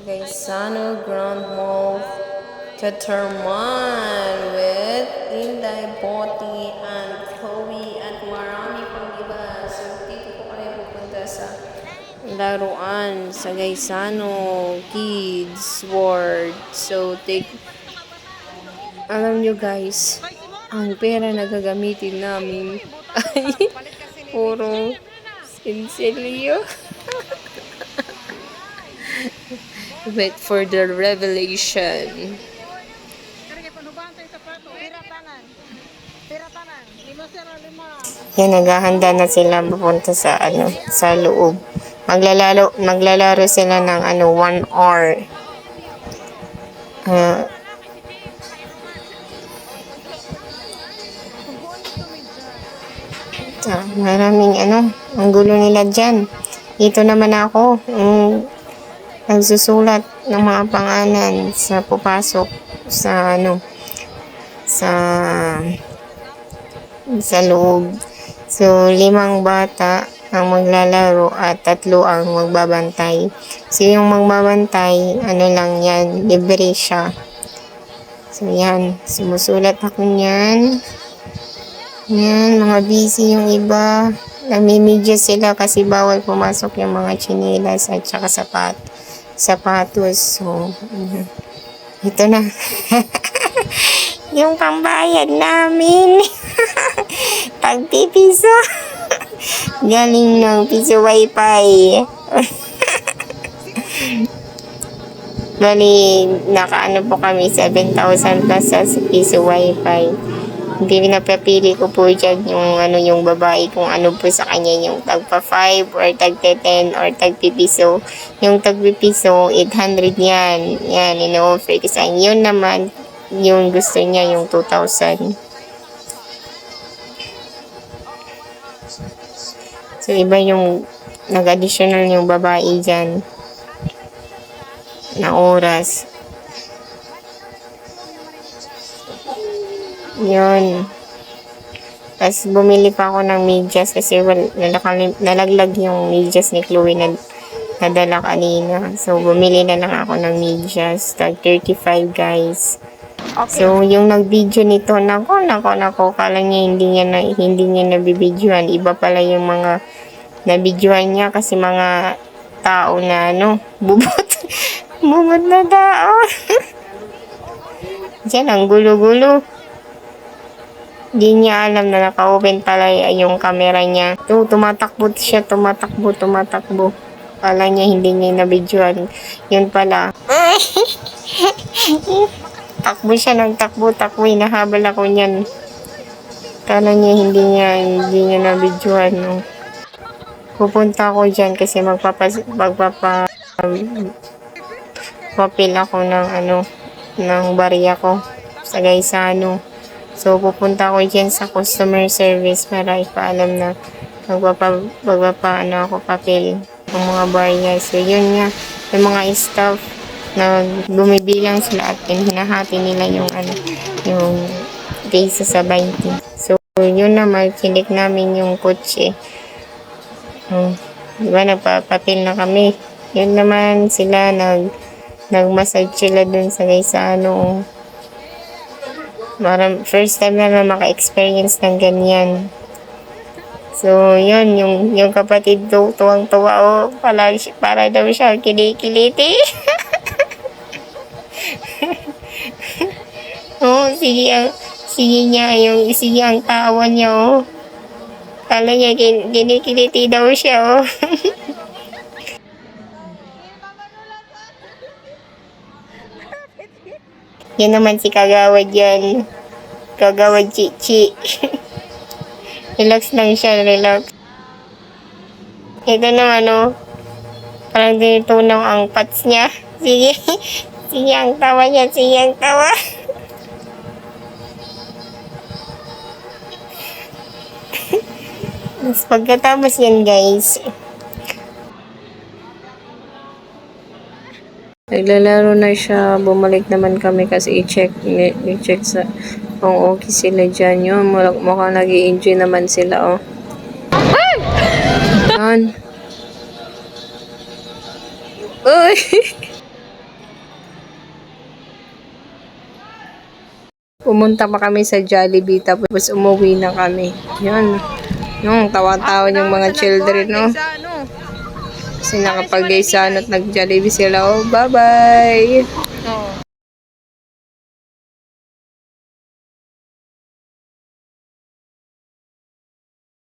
Gaisano Grand Mall Caterman with Inday Boti and Chloe at marami pang iba. So, dito po kayo pupunta sa laruan sa Gaisano Kids World. So, take alam nyo guys, ang pera na gagamitin namin ay puro sinsilyo. Wait for the revelation. Yan, naghahanda na sila pupunta sa ano, sa loob. Maglalaro, maglalaro sila ng ano, one hour. Ah, ta- maraming ano, ang gulo nila dyan. Dito naman ako, mm, nagsusulat ng mga pangalan sa pupasok sa ano, sa sa loob. So, limang bata ang maglalaro at tatlo ang magbabantay. So, yung magbabantay, ano lang yan, libre siya. So, yan. Sumusulat ako niyan. Yan, mga busy yung iba. Namimidya sila kasi bawal pumasok yung mga chinelas at saka sapat, sapatos. So, mhm. ito na. yung pambayad namin. Pagpipiso. Galing ng piso wifi. Bali, nakaano po kami, 7,000 plus sa piso wifi. Hindi napapili ko po dyan yung ano yung babae kung ano po sa kanya yung tagpa 5 or tagpa 10 or tagpipiso. Yung tagpipiso, 800 yan. Yan, ino-offer ko sa. Yun naman, yung gusto niya yung 2,000. So, iba yung nag-additional yung babae dyan na oras. Yun. Tapos bumili pa ako ng medyas kasi nalakali- nalaglag yung medyas ni Chloe na nadala kanina. So, bumili na lang ako ng medyas. Tag 35 guys. So, yung nag-video nito, nako, nako, nako, kala niya hindi niya na, hindi niya nabibidyohan. Iba pala yung mga nabidyohan niya kasi mga tao na, ano, bubot. bubot na tao. Diyan, ang gulo-gulo. Hindi niya alam na naka-open pala yung camera niya. So, tumatakbo siya, tumatakbo, tumatakbo. Kala niya hindi niya nabidyohan. Yun pala. takbo siya ng takbo, takbo. Hinahabol ako niyan. Kala niya hindi niya, hindi niya nabidyohan. No? Pupunta ako dyan kasi magpapa, magpapa, um, papil ako ng ano, ng bariya ko sa Gaisano. So, pupunta ako dyan sa customer service para ipaalam na magpapa, magpapa, ano ako, papel ng mga barya. So, yun nga, yung mga staff na bumibilang sila at hinahati nila yung, ano, yung peso sa 20. So, yun naman, kinik namin yung kotse. Um, di ba, nagpapapil na kami. Yun naman, sila, nag, nag-massage sila dun sa Gaisano. Parang first time na na maka-experience ng ganyan. So, yun, yung, yung kapatid ko, tuwang-tuwa, oh, para, para daw siya kilikiliti. oh, sige, sige niya, yung, sige ang tawa niya, oh. Kala niya, kin, kinikiliti daw siya, oh. Yan naman si Kagawad yan. Kagawad Chichi. relax lang siya, relax. Ito naman, oh. Parang dinitunaw ang pats niya. Sige. Sige ang tawa niya. Sige ang tawa. Tapos pagkatapos yan, guys, Naglalaro na siya. Bumalik naman kami kasi i-check, i-check sa kung okay sila dyan. Yun, mukhang nag enjoy naman sila, oh. Ay! Yan. Uy! Pumunta pa kami sa Jollibee tapos umuwi na kami. Yan. Yung tawa-tawa yung mga children, no? Kasi nakapag-gaysan at nag-Jollibee sila. Oh, bye-bye!